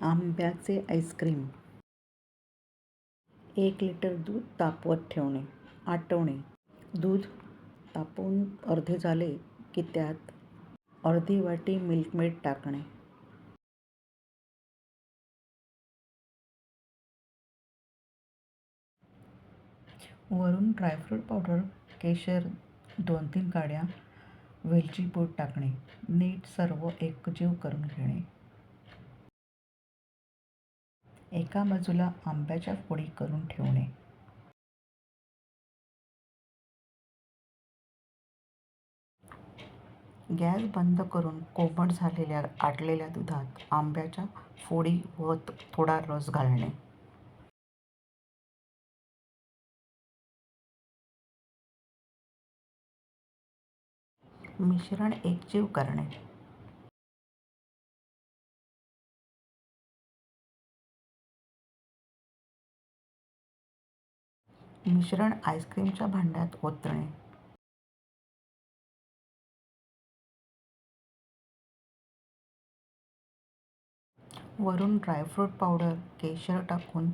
आंब्याचे आईस्क्रीम. एक लिटर दूध तापवत ठेवणे. आटवणे. दूध तापवून अर्धे झाले की त्यात अर्धी वाटी मिल्कमेड टाकणे. वरून ड्रायफ्रूट पावडर केशर दोन तीन काड्या वेलची पूड टाकणे. नीट सर्व एकजीव करून घेणे. एका बाजूला आंब्याच्या फोडी करून ठेवणे. गॅस बंद करून कोमट झालेल्या आटलेल्या दुधात आंब्याच्या फोडी व थोडा रस घालणे. मिश्रण एकजीव करणे. मिश्रण आईस्क्रीमच्या भांड्यात ओतणे. वरून ड्रायफ्रूट पावडर केशर टाकून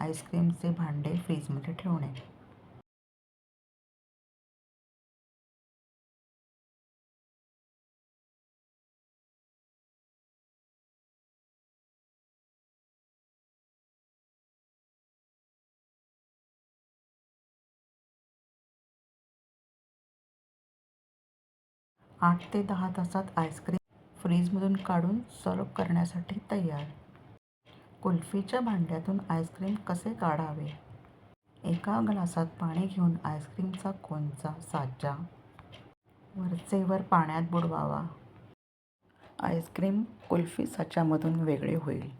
आईस्क्रीमचे भांडे फ्रीजमध्ये ठेवणे. आठ ते दहा तासात आईस्क्रीम फ्रीजमधून काढून सर्व करण्यासाठी तयार. कुल्फीच्या भांड्यातून आईस्क्रीम कसे काढावे? एका ग्लासात पाणी घेऊन आईस्क्रीमचा कोनचा साचा? वरचेवर पाण्यात बुडवावा. आईस्क्रीम कुल्फी साच्यामधून वेगळे होईल.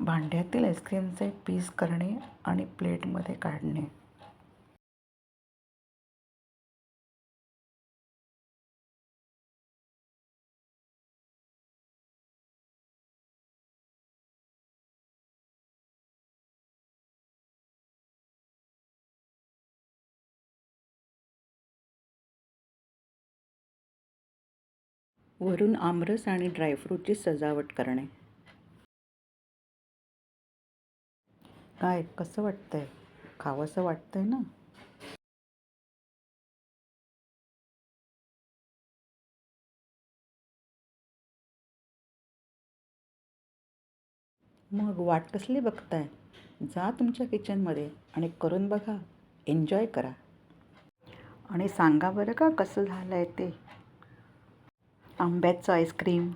भांड्यातील आईस्क्रीमचे पीस करणे आणि प्लेटमध्ये काढणे. वरून आमरस आणि ड्रायफ्रूटची सजावट करणे. काय कसं वाटतंय? खावंसं वाटतंय ना? मग वाट कसली बघताय? जा तुमच्या किचनमध्ये आणि करून बघा. एन्जॉय करा. आणि सांगा बरं का कसं झालं आहे ते? आंब्याचं आईस्क्रीम.